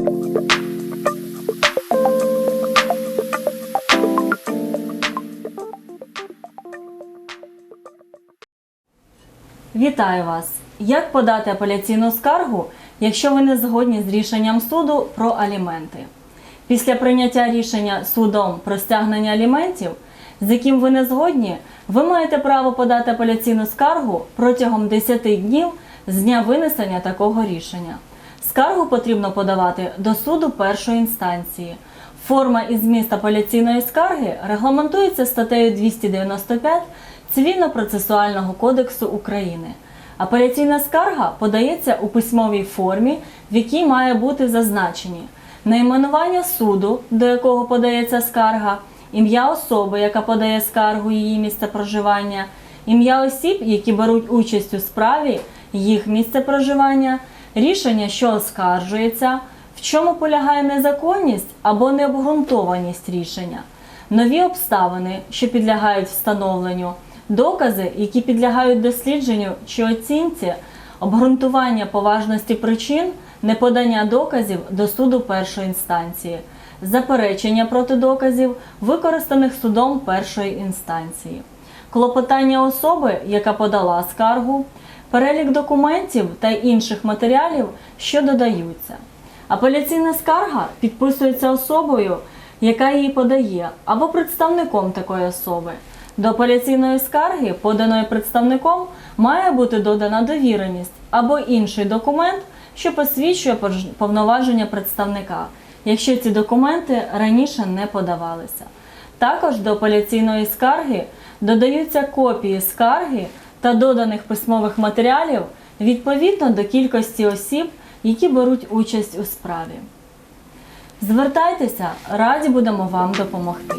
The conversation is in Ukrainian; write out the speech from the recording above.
Вітаю вас! Як подати апеляційну скаргу, якщо ви не згодні з рішенням суду про аліменти? Після прийняття рішення судом про стягнення аліментів, з яким ви не згодні, ви маєте право подати апеляційну скаргу протягом 10 днів з дня винесення такого рішення. Скаргу потрібно подавати до суду першої інстанції. Форма і зміст апеляційної скарги регламентується статтею 295 Цивільно-процесуального кодексу України. Апеляційна скарга подається у письмовій формі, в якій має бути зазначені найменування суду, до якого подається скарга, ім'я особи, яка подає скаргу, її місце проживання, ім'я осіб, які беруть участь у справі, їх місце проживання, рішення, що оскаржується, в чому полягає незаконність або необґрунтованість рішення, нові обставини, що підлягають встановленню, докази, які підлягають дослідженню чи оцінці, обґрунтування поважності причин неподання доказів до суду першої інстанції, заперечення проти доказів, використаних судом першої інстанції, клопотання особи, яка подала скаргу, перелік документів та інших матеріалів, що додаються. Апеляційна скарга підписується особою, яка її подає, або представником такої особи. До апеляційної скарги, поданої представником, має бути додана довіреність або інший документ, що посвідчує повноваження представника, якщо ці документи раніше не подавалися. Також до апеляційної скарги додаються копії скарги та доданих письмових матеріалів відповідно до кількості осіб, які беруть участь у справі. Звертайтеся, раді будемо вам допомогти.